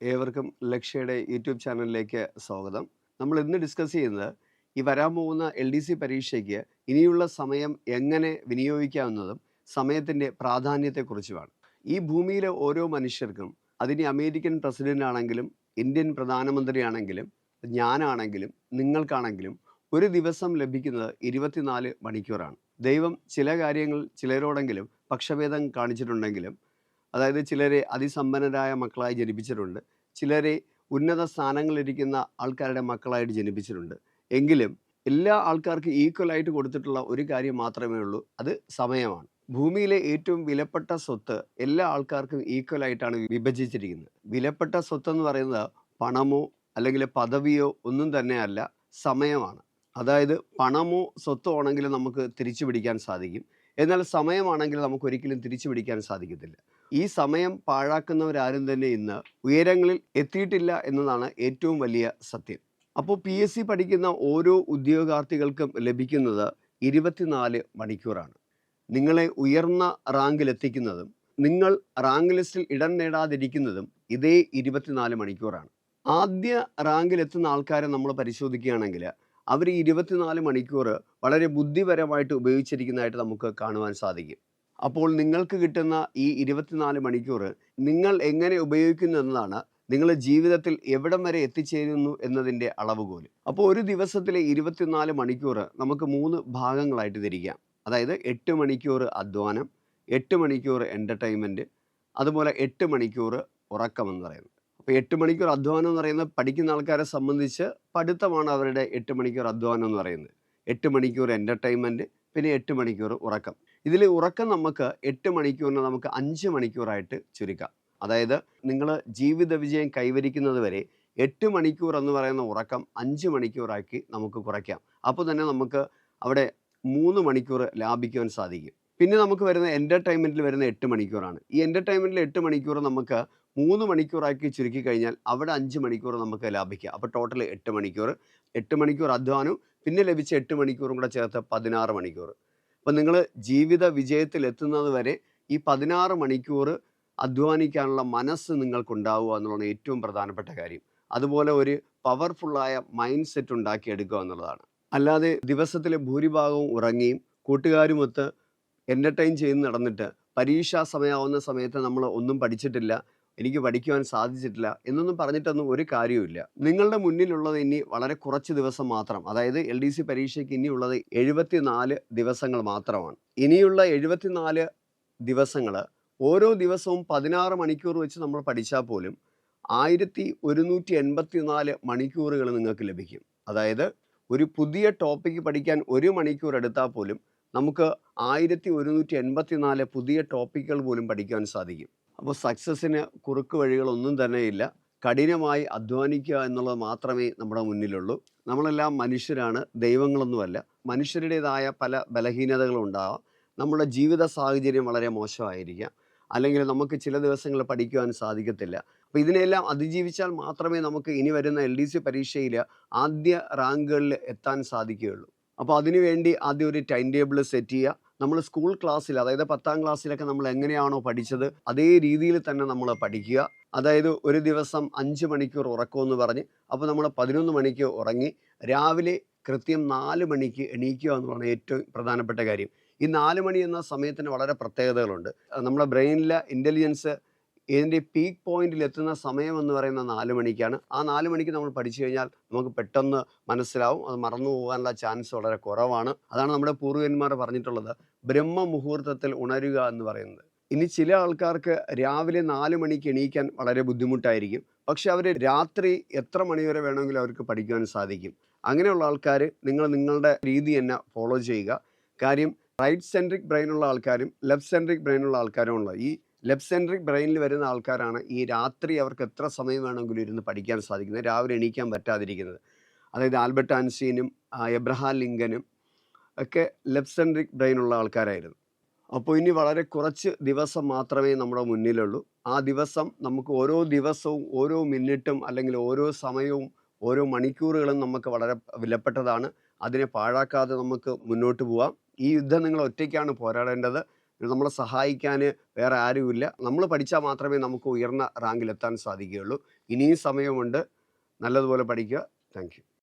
ഏവർക്കും ലക്ഷ്യയുടെ യൂട്യൂബ് ചാനലിലേക്ക് സ്വാഗതം. നമ്മൾ ഇന്ന് ഡിസ്കസ് ചെയ്യുന്നത് ഈ വരാൻ പോകുന്ന എൽ ഡി സി പരീക്ഷയ്ക്ക് ഇനിയുള്ള സമയം എങ്ങനെ വിനിയോഗിക്കാവുന്നതും സമയത്തിന്റെ പ്രാധാന്യത്തെക്കുറിച്ചുമാണ്. ഈ ഭൂമിയിലെ ഓരോ മനുഷ്യർക്കും അതിന് അമേരിക്കൻ പ്രസിഡന്റ് ആണെങ്കിലും ഇന്ത്യൻ പ്രധാനമന്ത്രിയാണെങ്കിലും ഞാനാണെങ്കിലും നിങ്ങൾക്കാണെങ്കിലും ഒരു ദിവസം ലഭിക്കുന്നത് ഇരുപത്തിനാല് മണിക്കൂറാണ്. ദൈവം ചില കാര്യങ്ങൾ ചിലരോടെങ്കിലും പക്ഷഭേദം കാണിച്ചിട്ടുണ്ടെങ്കിലും അതായത് ചിലരെ അതിസമ്പന്നരായ മക്കളായി ജനിപ്പിച്ചിട്ടുണ്ട്. ചിലരെ ഉന്നത സ്ഥാനങ്ങളിരിക്കുന്ന ആൾക്കാരുടെ മക്കളായിട്ട് ജനിപ്പിച്ചിട്ടുണ്ട്. എങ്കിലും എല്ലാ ആൾക്കാർക്കും ഈക്വലായിട്ട് കൊടുത്തിട്ടുള്ള ഒരു കാര്യം മാത്രമേ ഉള്ളൂ. അത് സമയമാണ്. ഭൂമിയിലെ ഏറ്റവും വിലപ്പെട്ട സ്വത്ത് എല്ലാ ആൾക്കാർക്കും ഈക്വലായിട്ടാണ് വിഭജിച്ചിരിക്കുന്നത്. വിലപ്പെട്ട സ്വത്ത് എന്ന് പറയുന്നത് പണമോ അല്ലെങ്കിൽ പദവിയോ ഒന്നും തന്നെയല്ല സമയമാണ്. അതായത് പണമോ സ്വത്തോ ആണെങ്കിൽ നമുക്ക് തിരിച്ചു പിടിക്കാൻ സാധിക്കും. എന്നാൽ സമയമാണെങ്കിൽ നമുക്ക് ഒരിക്കലും തിരിച്ചു പിടിക്കാൻ സാധിക്കത്തില്ല. ഈ സമയം പാഴാക്കുന്നവരാരും തന്നെ ഇന്ന് ഉയരങ്ങളിൽ എത്തിയിട്ടില്ല എന്നതാണ് ഏറ്റവും വലിയ സത്യം. അപ്പോൾ പി എസ് സി പഠിക്കുന്ന ഓരോ ഉദ്യോഗാർത്ഥികൾക്കും ലഭിക്കുന്നത് ഇരുപത്തിനാല് മണിക്കൂറാണ്. നിങ്ങളെ ഉയർന്ന റാങ്കിലെത്തിക്കുന്നതും നിങ്ങൾ റാങ്ക് ലിസ്റ്റിൽ ഇടം നേടാതിരിക്കുന്നതും ഇതേ ഇരുപത്തിനാല് മണിക്കൂറാണ്. ആദ്യ റാങ്കിലെത്തുന്ന ആൾക്കാരെ നമ്മൾ പരിശോധിക്കുകയാണെങ്കിൽ അവർ ഈ ഇരുപത്തിനാല് മണിക്കൂർ വളരെ ബുദ്ധിപരമായിട്ട് ഉപയോഗിച്ചിരിക്കുന്നതായിട്ട് നമുക്ക് കാണുവാൻ സാധിക്കും. അപ്പോൾ നിങ്ങൾക്ക് കിട്ടുന്ന ഈ ഇരുപത്തിനാല് മണിക്കൂർ നിങ്ങൾ എങ്ങനെ ഉപയോഗിക്കുന്നു എന്നതാണ് നിങ്ങളുടെ ജീവിതത്തിൽ എവിടം വരെ എത്തിച്ചേരുന്നു എന്നതിന്റെ അളവുകോൽ. അപ്പോൾ ഒരു ദിവസത്തിലെ ഇരുപത്തിനാല് മണിക്കൂർ നമുക്ക് മൂന്ന് ഭാഗങ്ങളായിട്ട് തിരിക്കാം. അതായത് എട്ട് മണിക്കൂർ അധ്വാനം എട്ട് മണിക്കൂർ എന്റർടൈൻമെന്റ് അതുപോലെ എട്ട് മണിക്കൂർ ഉറക്കം എന്ന് പറയുന്നത്. അപ്പോൾ എട്ട് മണിക്കൂർ അധ്വാനം എന്ന് പറയുന്നത് പഠിക്കുന്ന ആൾക്കാരെ സംബന്ധിച്ച് പഠിത്തമാണ് അവരുടെ എട്ട് മണിക്കൂർ അധ്വാനം എന്ന് പറയുന്നത്. എട്ട് മണിക്കൂർ എന്റർടൈൻമെന്റ് പിന്നെ എട്ട് മണിക്കൂർ ഉറക്കം. ഇതിൽ ഉറക്കം നമുക്ക് എട്ട് മണിക്കൂറിന് നമുക്ക് അഞ്ച് മണിക്കൂറായിട്ട് ചുരുക്കാം. അതായത് നിങ്ങൾ ജീവിത വിജയം കൈവരിക്കുന്നത് വരെ എട്ട് മണിക്കൂർ എന്ന് പറയുന്ന ഉറക്കം അഞ്ച് മണിക്കൂറാക്കി നമുക്ക് കുറയ്ക്കാം. അപ്പോൾ തന്നെ നമുക്ക് അവിടെ മൂന്ന് മണിക്കൂർ ലാഭിക്കുവാൻ സാധിക്കും. പിന്നെ നമുക്ക് വരുന്ന എന്റർടൈൻമെന്റിൽ വരുന്ന എട്ട് മണിക്കൂറാണ്. ഈ എന്റർടൈൻമെന്റിൽ എട്ട് മണിക്കൂർ നമുക്ക് മൂന്ന് മണിക്കൂറാക്കി ചുരുക്കി കഴിഞ്ഞാൽ അവിടെ അഞ്ച് മണിക്കൂർ നമുക്ക് ലാഭിക്കാം. അപ്പോൾ ടോട്ടൽ എട്ട് മണിക്കൂർ. എട്ട് മണിക്കൂർ അധ്വാനവും പിന്നെ ലഭിച്ച എട്ട് മണിക്കൂറും കൂടെ ചേർത്ത് പതിനാറ് മണിക്കൂർ അപ്പം നിങ്ങൾ ജീവിത വിജയത്തിൽ എത്തുന്നത് വരെ ഈ പതിനാറ് മണിക്കൂർ അധ്വാനിക്കാനുള്ള മനസ്സ് നിങ്ങൾക്കുണ്ടാവുക എന്നുള്ളതാണ് ഏറ്റവും പ്രധാനപ്പെട്ട കാര്യം. അതുപോലെ ഒരു പവർഫുള്ളായ മൈൻഡ് സെറ്റ് ഉണ്ടാക്കിയെടുക്കുക എന്നുള്ളതാണ്. അല്ലാതെ ദിവസത്തിലെ ഭൂരിഭാഗവും ഉറങ്ങിയും കൂട്ടുകാരുമൊത്ത് എന്റർടൈൻ ചെയ്ത് നടന്നിട്ട് പരീക്ഷാ സമയമാവുന്ന സമയത്ത് നമ്മൾ ഒന്നും പഠിച്ചിട്ടില്ല എനിക്ക് പഠിക്കുവാൻ സാധിച്ചിട്ടില്ല എന്നൊന്നും പറഞ്ഞിട്ടൊന്നും ഒരു കാര്യവുമില്ല. നിങ്ങളുടെ മുന്നിലുള്ളത് ഇനി വളരെ കുറച്ച് ദിവസം മാത്രം അതായത് എൽ ഡി സി പരീക്ഷയ്ക്ക് ഇനിയുള്ളത് എഴുപത്തിനാല് ദിവസങ്ങൾ മാത്രമാണ്. ഇനിയുള്ള എഴുപത്തിനാല് ദിവസങ്ങൾ ഓരോ ദിവസവും പതിനാറ് മണിക്കൂർ വെച്ച് നമ്മൾ പഠിച്ചാൽ പോലും ആയിരത്തി ഒരുന്നൂറ്റി എൺപത്തി നാല് മണിക്കൂറുകൾ നിങ്ങൾക്ക് ലഭിക്കും. അതായത് ഒരു പുതിയ ടോപ്പിക്ക് പഠിക്കാൻ ഒരു മണിക്കൂർ എടുത്താൽ പോലും നമുക്ക് ആയിരത്തി ഒരുന്നൂറ്റി എൺപത്തി നാല് പുതിയ ടോപ്പിക്കുകൾ പോലും പഠിക്കാൻ സാധിക്കും. അപ്പോൾ സക്സസ്സിന് കുറുക്ക് വഴികളൊന്നും ഇല്ല കഠിനമായി അധ്വാനിക്കുക എന്നുള്ളത് മാത്രമേ നമ്മുടെ മുന്നിലുള്ളൂ. നമ്മളെല്ലാം മനുഷ്യരാണ് ദൈവങ്ങളൊന്നുമല്ല. മനുഷ്യരുടേതായ പല ബലഹീനതകളും ഉണ്ടാവാം. നമ്മുടെ ജീവിത സാഹചര്യം വളരെ മോശമായിരിക്കാം. അല്ലെങ്കിൽ നമുക്ക് ചില ദിവസങ്ങൾ പഠിക്കുവാൻ സാധിക്കത്തില്ല. അപ്പോൾ ഇതിനെല്ലാം അതിജീവിച്ചാൽ മാത്രമേ നമുക്ക് ഇനി വരുന്ന എൽ ഡി സി പരീക്ഷയിൽ ആദ്യ റാങ്കുകളിൽ എത്താൻ സാധിക്കുകയുള്ളൂ. അപ്പോൾ അതിനുവേണ്ടി ആദ്യം ഒരു ടൈം ടേബിൾ സെറ്റ് ചെയ്യുക. നമ്മൾ സ്കൂൾ ക്ലാസ്സിൽ അതായത് പത്താം ക്ലാസ്സിലൊക്കെ നമ്മൾ എങ്ങനെയാണോ പഠിച്ചത് അതേ രീതിയിൽ തന്നെ നമ്മൾ പഠിക്കുക. അതായത് ഒരു ദിവസം അഞ്ച് മണിക്കൂർ ഉറക്കമെന്ന് പറഞ്ഞ് അപ്പോൾ നമ്മൾ പതിനൊന്ന് മണിക്ക് ഉറങ്ങി രാവിലെ കൃത്യം നാല് മണിക്ക് എണീക്കുക പറഞ്ഞ ഏറ്റവും പ്രധാനപ്പെട്ട കാര്യം. ഈ നാല് മണി എന്ന സമയത്തിന് വളരെ പ്രത്യേകതകളുണ്ട്. നമ്മുടെ ബ്രെയിനിലെ ഇന്റലിജൻസ് ഇതിന്റെ പീക്ക് പോയിന്റിൽ എത്തുന്ന സമയം എന്ന് പറയുന്ന നാല് മണിക്കാണ്. ആ നാല് മണിക്ക് നമ്മൾ പഠിച്ചു കഴിഞ്ഞാൽ നമുക്ക് പെട്ടെന്ന് മനസ്സിലാവും. അത് മറന്നു പോകാനുള്ള ചാൻസ് വളരെ കുറവാണ്. അതാണ് നമ്മുടെ പൂർവികന്മാർ പറഞ്ഞിട്ടുള്ളത്. ബ്രഹ്മ മുഹൂർത്തത്തിൽ ഉണരുക എന്ന് പറയുന്നത്. ഇനി ചില ആൾക്കാർക്ക് രാവിലെ നാല് മണിക്ക് എണീക്കാൻ വളരെ ബുദ്ധിമുട്ടായിരിക്കും. പക്ഷെ അവർ രാത്രി എത്ര മണിവരെ വേണമെങ്കിലും അവർക്ക് പഠിക്കുവാൻ സാധിക്കും. അങ്ങനെയുള്ള ആൾക്കാർ നിങ്ങൾ നിങ്ങളുടെ രീതി തന്നെ ഫോളോ ചെയ്യുക. കാര്യം റൈറ്റ് സെൻട്രിക് ബ്രെയിനുള്ള ആൾക്കാരും ലെഫ്റ്റ് സെൻട്രിക് ബ്രെയിനുള്ള ആൾക്കാരും ഉള്ള ഈ ലെഫ്റ്റ് സെൻട്രിക് ബ്രെയിനിൽ വരുന്ന ആൾക്കാരാണ് ഈ രാത്രി അവർക്ക് എത്ര സമയം വേണമെങ്കിലും ഇരുന്ന് പഠിക്കാൻ സാധിക്കുന്നത്. രാവിലെ എണീക്കാൻ പറ്റാതിരിക്കുന്നത്. അതായത് ആൽബർട്ട് ആൻസീനും എബ്രഹാം ലിങ്കനും ഒക്കെ ലെഫ്റ്റ് സെൻട്രിക് ബ്രെയിനുള്ള ആൾക്കാരായിരുന്നു. അപ്പോൾ ഇനി വളരെ കുറച്ച് ദിവസം മാത്രമേ നമ്മുടെ മുന്നിലുള്ളൂ. ആ ദിവസം നമുക്ക് ഓരോ ദിവസവും ഓരോ മിനിറ്റും അല്ലെങ്കിൽ ഓരോ സമയവും ഓരോ മണിക്കൂറുകളും നമുക്ക് വളരെ വിലപ്പെട്ടതാണ്. അതിനെ പാഴാക്കാതെ നമുക്ക് മുന്നോട്ട് പോവാം. ഈ യുദ്ധം നിങ്ങൾ ഒറ്റയ്ക്കാണ് പോരാടേണ്ടത്. നമ്മളെ സഹായിക്കാൻ വേറെ ആരുമില്ല. നമ്മൾ പഠിച്ചാൽ മാത്രമേ നമുക്ക് ഉയർന്ന റാങ്കിലെത്താൻ സാധിക്കുകയുള്ളൂ. ഇനിയും സമയമുണ്ട്. നല്ലതുപോലെ പഠിക്കുക. താങ്ക്